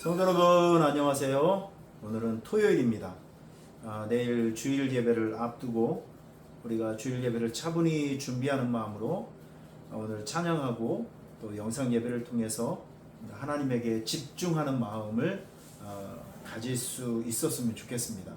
성도 여러분 안녕하세요. 오늘은 토요일입니다. 아, 내일 주일 예배를 앞두고 우리가 주일 예배를 차분히 준비하는 마음으로 오늘 찬양하고 또 영상 예배를 통해서 하나님에게 집중하는 마음을 어, 가질 수 있었으면 좋겠습니다.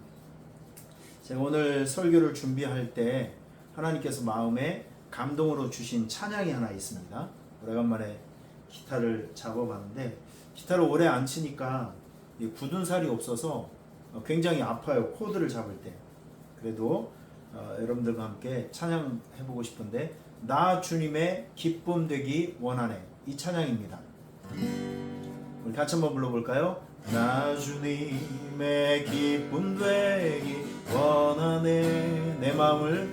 제가 오늘 설교를 준비할 때 하나님께서 마음에 감동으로 주신 찬양이 하나 있습니다. 오래간만에 기타를 잡아봤는데 기타를 오래 안 치니까 이 굳은 살이 없어서 어, 굉장히 아파요. 코드를 잡을 때. 그래도 어, 여러분들과 함께 찬양해 보고 싶은데 나 주님의 기쁨 되기 원하네 이 찬양입니다. 우리 같이 한번 불러볼까요? 나 주님의 기쁨 되기 원하네 내 마음을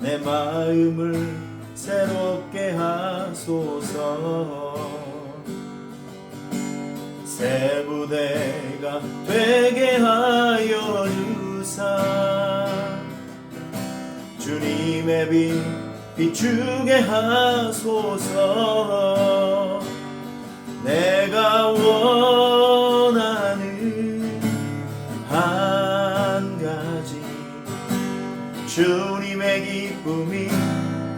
내 마음을 새롭게 하소서 새 부대가 되게 하여 주사. 주님의 빛 비추게 하소서. 내가 원하는 한 가지 주님의 기쁨이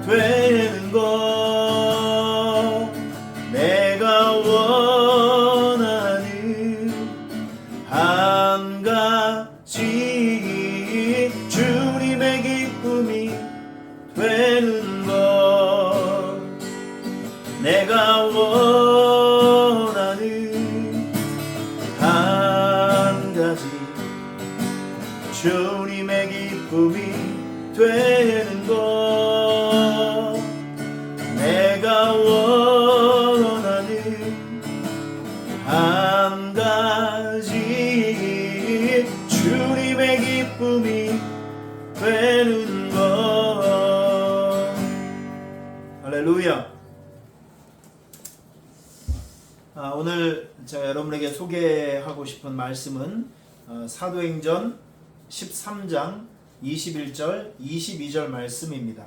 되는 기쁨이 되는 것 할렐루야 아, 오늘 제가 여러분에게 소개하고 싶은 말씀은 어, 사도행전 13장 21절 22절 말씀입니다.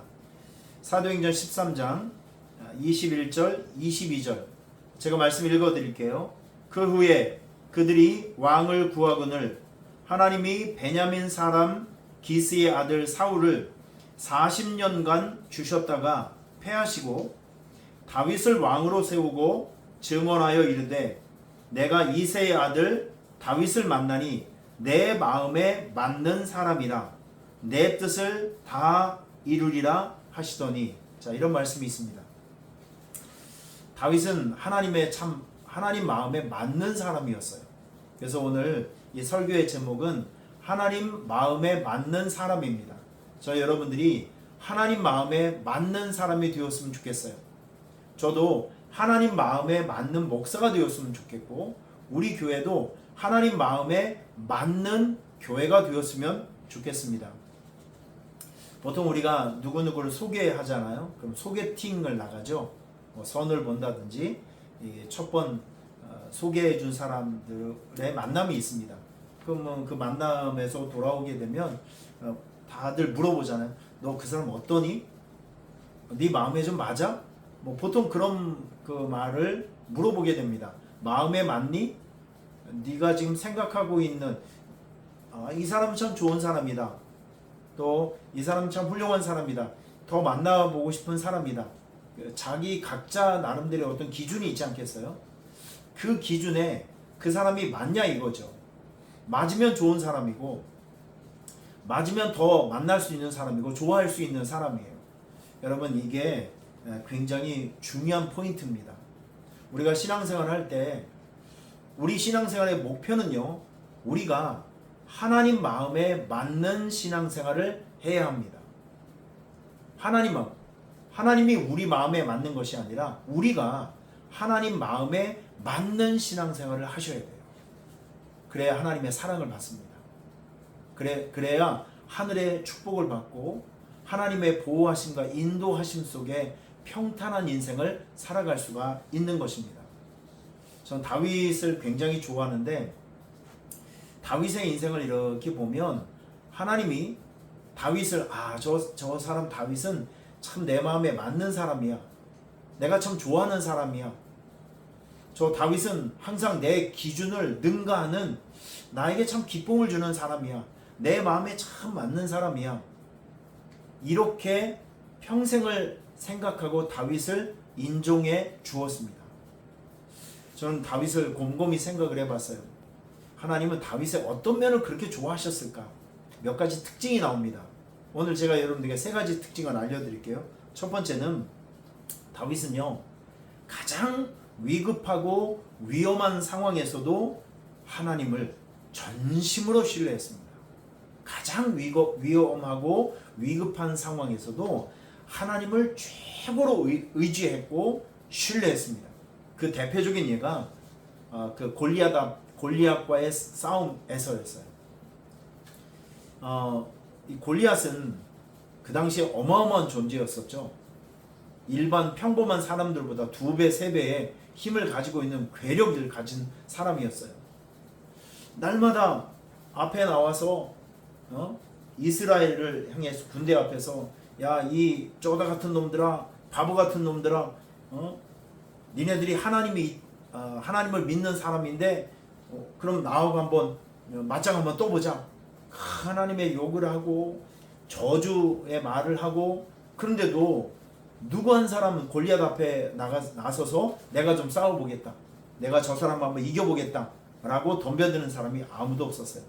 사도행전 13장 21절 22절 제가 말씀 읽어 드릴게요. 그 후에 그들이 왕을 구하거늘 하나님이 베냐민 사람 기스의 아들 사울을 40년간 주셨다가 패하시고 다윗을 왕으로 세우고 증언하여 이르되 내가 이세의 아들 다윗을 만나니 내 마음에 맞는 사람이라 내 뜻을 다 이루리라 하시더니 자 이런 말씀이 있습니다. 다윗은 하나님의 참 하나님 마음에 맞는 사람이었어요. 그래서 오늘 이 설교의 제목은 하나님 마음에 맞는 사람입니다. 저 여러분들이 하나님 마음에 맞는 사람이 되었으면 좋겠어요. 저도 하나님 마음에 맞는 목사가 되었으면 좋겠고 우리 교회도 하나님 마음에 맞는 교회가 되었으면 좋겠습니다. 보통 우리가 누구누구를 소개하잖아요. 그럼 소개팅을 나가죠. 뭐 선을 본다든지 첫번 어, 소개해 준 사람들의 만남이 있습니다. 그러면 그 만남에서 돌아오게 되면 어, 다들 물어보잖아요. 너 그 사람 어떠니? 네 마음에 좀 맞아? 뭐 보통 그런 그 말을 물어보게 됩니다. 마음에 맞니? 네가 지금 생각하고 있는 아, 이 사람은 참 좋은 사람이다. 또 이 사람은 참 훌륭한 사람이다. 더 만나보고 싶은 사람이다. 그 자기 각자 나름대로 어떤 기준이 있지 않겠어요? 그 기준에 그 사람이 맞냐 이거죠. 맞으면 좋은 사람이고 맞으면 더 만날 수 있는 사람이고 좋아할 수 있는 사람이에요. 여러분 이게 굉장히 중요한 포인트입니다. 우리가 신앙생활 할때 우리 신앙생활의 목표는요. 우리가 하나님 마음에 맞는 신앙생활을 해야 합니다. 하나님 마음. 하나님이 우리 마음에 맞는 것이 아니라 우리가 하나님 마음에 맞는 신앙생활을 하셔야 돼요. 그래야 하나님의 사랑을 받습니다. 그래 그래야 하늘의 축복을 받고 하나님의 보호하심과 인도하심 속에 평탄한 인생을 살아갈 수가 있는 것입니다. 전 다윗을 굉장히 좋아하는데 다윗의 인생을 이렇게 보면 하나님이 다윗을 아저저 사람 다윗은 참 내 마음에 맞는 사람이야. 내가 참 좋아하는 사람이야. 저 다윗은 항상 내 기준을 능가하는 나에게 참 기쁨을 주는 사람이야. 내 마음에 참 맞는 사람이야. 이렇게 평생을 생각하고 다윗을 인종해 주었습니다. 저는 다윗을 곰곰이 생각을 해봤어요. 하나님은 다윗의 어떤 면을 그렇게 좋아하셨을까? 몇 가지 특징이 나옵니다. 오늘 제가 여러분들에게 세 가지 특징을 알려드릴게요. 첫 번째는 다윗은요 가장 위급하고 위험한 상황에서도 하나님을 전심으로 신뢰했습니다. 가장 위험하고 위급한 상황에서도 하나님을 최고로 의, 의지했고 신뢰했습니다. 그 대표적인 예가 어, 그 골리앗 골리앗과의 싸움에서였어요. 어, 이 골리앗은 그 당시에 어마어마한 존재였었죠. 일반 평범한 사람들보다 두 배, 세 배의 힘을 가지고 있는 괴력을 가진 사람이었어요. 날마다 앞에 나와서 어? 이스라엘을 향해서 군대 앞에서 야 이 쪼다 같은 놈들아 바보 같은 놈들아 어? 니네들이 하나님이 어, 하나님을 믿는 사람인데 어, 그럼 나하고 한번 맞짱 한번 떠보자 하나님의 욕을 하고 저주의 말을 하고 그런데도 누구 한 사람은 골리앗 앞에 나가 나서서 내가 좀 싸워보겠다 내가 저 사람 한번 이겨보겠다 라고 덤벼드는 사람이 아무도 없었어요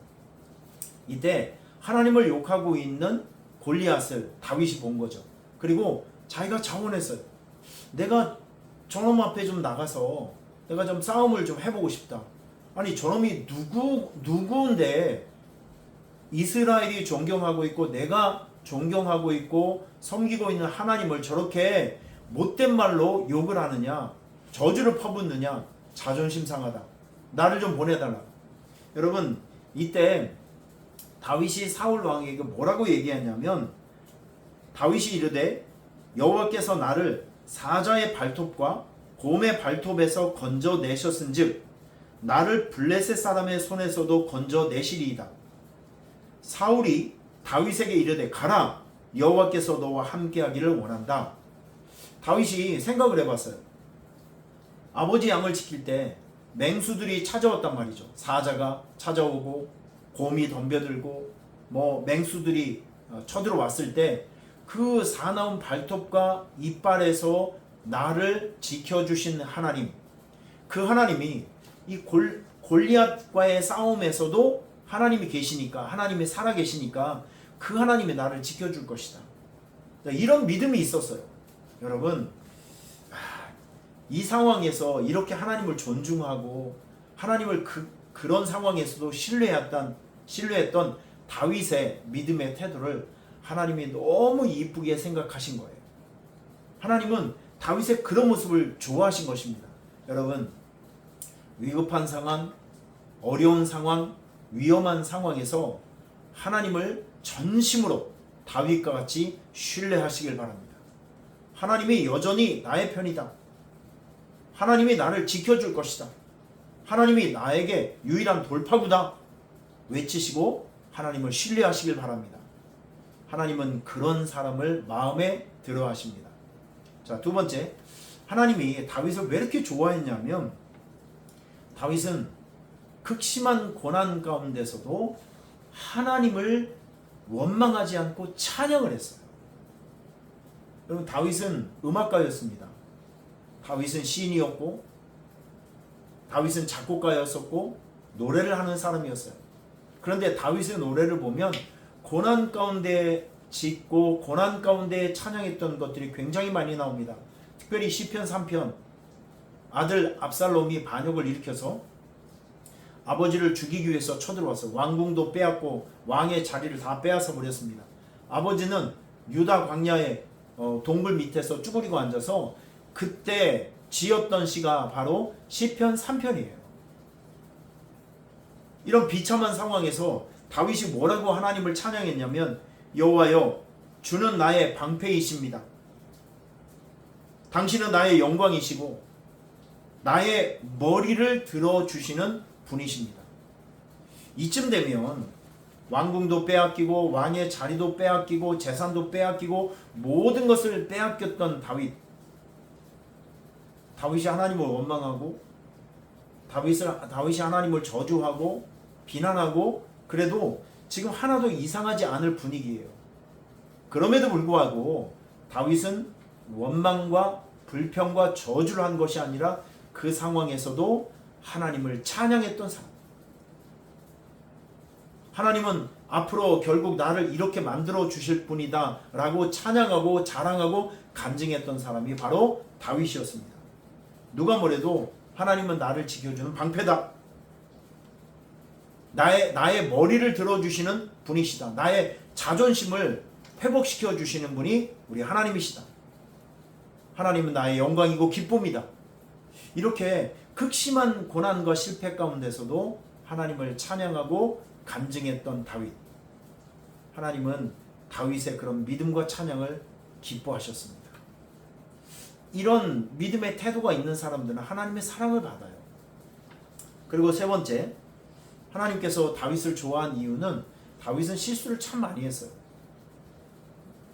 이때 하나님을 욕하고 있는 골리앗을 다윗이 본 거죠. 그리고 자기가 자원했어요. 내가 저놈 앞에 좀 나가서 내가 좀 싸움을 좀 해보고 싶다. 아니 저놈이 누구 누구인데 이스라엘이 존경하고 있고 내가 존경하고 있고 섬기고 있는 하나님을 저렇게 못된 말로 욕을 하느냐 저주를 퍼붓느냐 자존심 상하다. 나를 좀 보내달라. 여러분 이때 다윗이 사울 왕에게 뭐라고 얘기했냐면 다윗이 이르되 여호와께서 나를 사자의 발톱과 곰의 발톱에서 건져 내셨은즉 나를 블레셋 사람의 손에서도 건져 내시리이다. 사울이 다윗에게 이르되 가라 여호와께서 너와 함께하기를 원한다. 다윗이 생각을 해봤어요. 아버지 양을 지킬 때 맹수들이 찾아왔단 말이죠. 사자가 찾아오고 곰이 덤벼들고 뭐 맹수들이 어, 쳐들어왔을 때 그 사나운 발톱과 이빨에서 나를 지켜주신 하나님 그 하나님이 이 골, 골리앗과의 싸움에서도 하나님이 계시니까 하나님이 살아 계시니까 그 하나님이 나를 지켜줄 것이다 이런 믿음이 있었어요 여러분 이 상황에서 이렇게 하나님을 존중하고 하나님을 그, 그런 상황에서도 신뢰했던 신뢰했던 다윗의 믿음의 태도를 하나님이 너무 이쁘게 생각하신 거예요. 하나님은 다윗의 그런 모습을 좋아하신 것입니다. 여러분 위급한 상황, 어려운 상황, 위험한 상황에서 하나님을 전심으로 다윗과 같이 신뢰하시길 바랍니다. 하나님이 여전히 나의 편이다. 하나님이 나를 지켜줄 것이다. 하나님이 나에게 유일한 돌파구다. 외치시고 하나님을 신뢰하시길 바랍니다. 하나님은 그런 사람을 마음에 들어 하십니다. 자, 두 번째. 하나님이 다윗을 왜 이렇게 좋아했냐면 다윗은 극심한 고난 가운데서도 하나님을 원망하지 않고 찬양을 했어요. 여러분 다윗은 음악가였습니다. 다윗은 시인이었고 다윗은 작곡가였었고 노래를 하는 사람이었어요. 그런데 다윗의 노래를 보면 고난 가운데 짓고 고난 가운데 찬양했던 것들이 굉장히 많이 나옵니다. 특별히 시편 3편 아들 압살롬이 반역을 일으켜서 아버지를 죽이기 위해서 쳐들어왔어 왕궁도 빼앗고 왕의 자리를 다 빼앗아 버렸습니다. 아버지는 유다 광야의 어, 동굴 밑에서 쭈그리고 앉아서 그때 지었던 시가 바로 시편 3편이에요. 이런 비참한 상황에서 다윗이 뭐라고 하나님을 찬양했냐면 여호와여 주는 나의 방패이십니다. 당신은 나의 영광이시고 나의 머리를 들어 주시는 분이십니다. 이쯤 되면 왕궁도 빼앗기고 왕의 자리도 빼앗기고 재산도 빼앗기고 모든 것을 빼앗겼던 다윗. 다윗이 하나님을 원망하고 다윗을 다윗이 하나님을 저주하고 비난하고 그래도 지금 하나도 이상하지 않을 분위기예요. 그럼에도 불구하고 다윗은 원망과 불평과 저주를 한 것이 아니라 그 상황에서도 하나님을 찬양했던 사람. 하나님은 앞으로 결국 나를 이렇게 만들어 주실 분이다 라고 찬양하고 자랑하고 간증했던 사람이 바로 다윗이었습니다. 누가 뭐래도 하나님은 나를 지켜주는 방패다. 나의, 나의 머리를 들어주시는 분이시다. 나의 자존심을 회복시켜 주시는 분이 우리 하나님이시다. 하나님은 나의 영광이고 기쁨이다. 이렇게 극심한 고난과 실패 가운데서도 하나님을 찬양하고 간증했던 다윗. 하나님은 다윗의 그런 믿음과 찬양을 기뻐하셨습니다. 이런 믿음의 태도가 있는 사람들은 하나님의 사랑을 받아요. 그리고 세 번째, 하나님께서 다윗을 좋아한 이유는 다윗은 실수를 참 많이 했어요.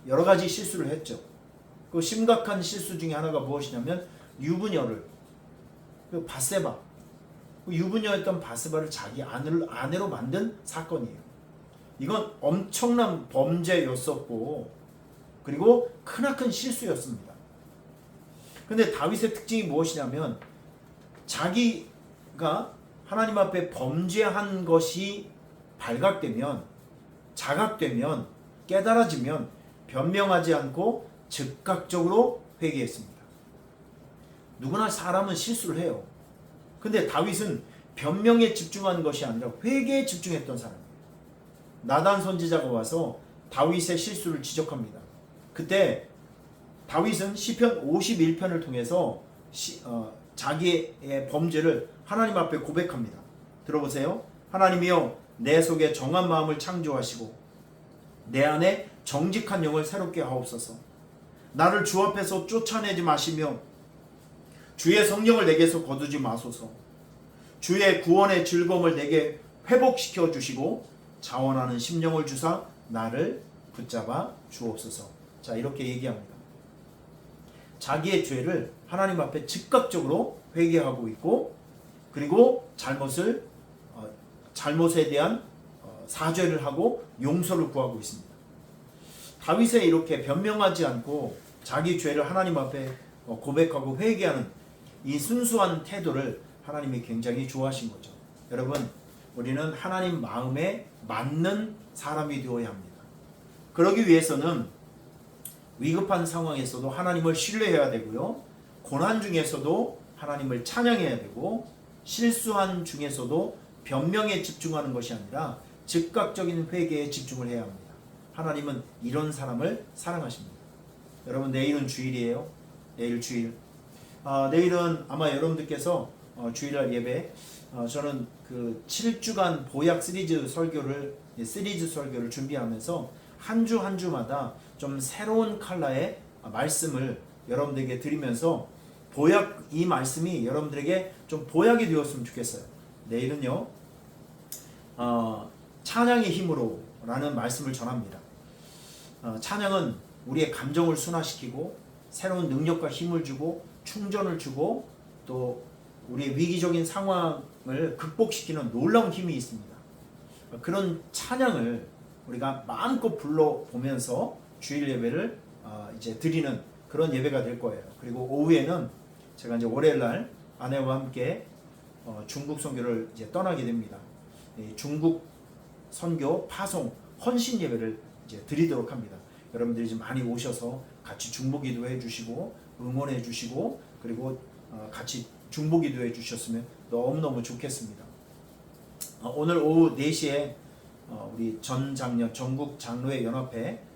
여러 가지 실수를 했죠. 그 심각한 실수 중에 하나가 무엇이냐면 유부녀를 그 바세바 그 유부녀였던 바세바를 자기 아내로, 아내로 만든 사건이에요. 이건 엄청난 범죄였었고 그리고 크나큰 실수였습니다. 근데 다윗의 특징이 무엇이냐면 자기가 하나님 앞에 범죄한 것이 발각되면 자각되면 깨달아지면 변명하지 않고 즉각적으로 회개했습니다. 누구나 사람은 실수를 해요. 근데 다윗은 변명에 집중한 것이 아니라 회개에 집중했던 사람이에요. 나단 선지자가 와서 다윗의 실수를 지적합니다. 그때 다윗은 시편 51편을 통해서 시, 어, 자기의 범죄를 하나님 앞에 고백합니다. 들어보세요. 하나님이여 내 속에 정한 마음을 창조하시고 내 안에 정직한 영을 새롭게 하옵소서. 나를 주 앞에서 쫓아내지 마시며 주의 성령을 내게서 거두지 마소서. 주의 구원의 즐거움을 내게 회복시켜 주시고 자원하는 심령을 주사 나를 붙잡아 주옵소서. 자, 이렇게 얘기합니다. 자기의 죄를 하나님 앞에 즉각적으로 회개하고 있고 그리고 잘못을 어, 잘못에 대한 어, 사죄를 하고 용서를 구하고 있습니다. 다윗의 이렇게 변명하지 않고 자기 죄를 하나님 앞에 어, 고백하고 회개하는 이 순수한 태도를 하나님이 굉장히 좋아하신 거죠. 여러분, 우리는 하나님 마음에 맞는 사람이 되어야 합니다. 그러기 위해서는 위급한 상황에서도 하나님을 신뢰해야 되고요. 고난 중에서도 하나님을 찬양해야 되고 실수한 중에서도 변명에 집중하는 것이 아니라 즉각적인 회개에 집중을 해야 합니다. 하나님은 이런 사람을 사랑하십니다. 여러분 내일은 주일이에요. 내일 주일. 아, 내일은 아마 여러분들께서 어, 주일날 예배 어, 저는 그 7주간 보약 시리즈 설교를 예, 시리즈 설교를 준비하면서 한 주한 주마다 좀 새로운 컬러의 말씀을 여러분들에게 드리면서 보약 이 말씀이 여러분들에게 좀 보약이 되었으면 좋겠어요. 내일은요 어, 찬양의 힘으로라는 말씀을 전합니다. 어, 찬양은 우리의 감정을 순화시키고 새로운 능력과 힘을 주고 충전을 주고 또 우리의 위기적인 상황을 극복시키는 놀라운 힘이 있습니다. 그런 찬양을 우리가 마음껏 불러 보면서 주일 예배를 어, 이제 드리는 그런 예배가 될 거예요. 그리고 오후에는 제가 이제 월요일 날 아내와 함께 어, 중국 선교를 이제 떠나게 됩니다. 중국 선교 파송 헌신 예배를 이제 드리도록 합니다. 여러분들이 좀 많이 오셔서 같이 중보 기도 해 주시고 응원해 주시고 그리고 어, 같이 중보 기도 해 주셨으면 너무너무 좋겠습니다. 어, 오늘 오후 4시에 어, 우리 전 장년 전국 장로회 연합회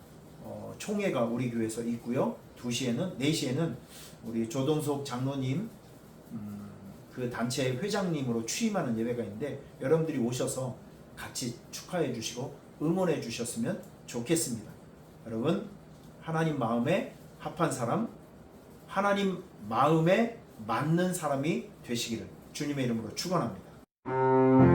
총회가 우리 교회에서 있고요. 2시에는 4시에는 우리 조동석 장로님 음, 그 단체 회장님으로 취임하는 예배가 있는데 여러분들이 오셔서 같이 축하해 주시고 응원해 주셨으면 좋겠습니다. 여러분 하나님 마음에 합한 사람 하나님 마음에 맞는 사람이 되시기를 주님의 이름으로 축원합니다.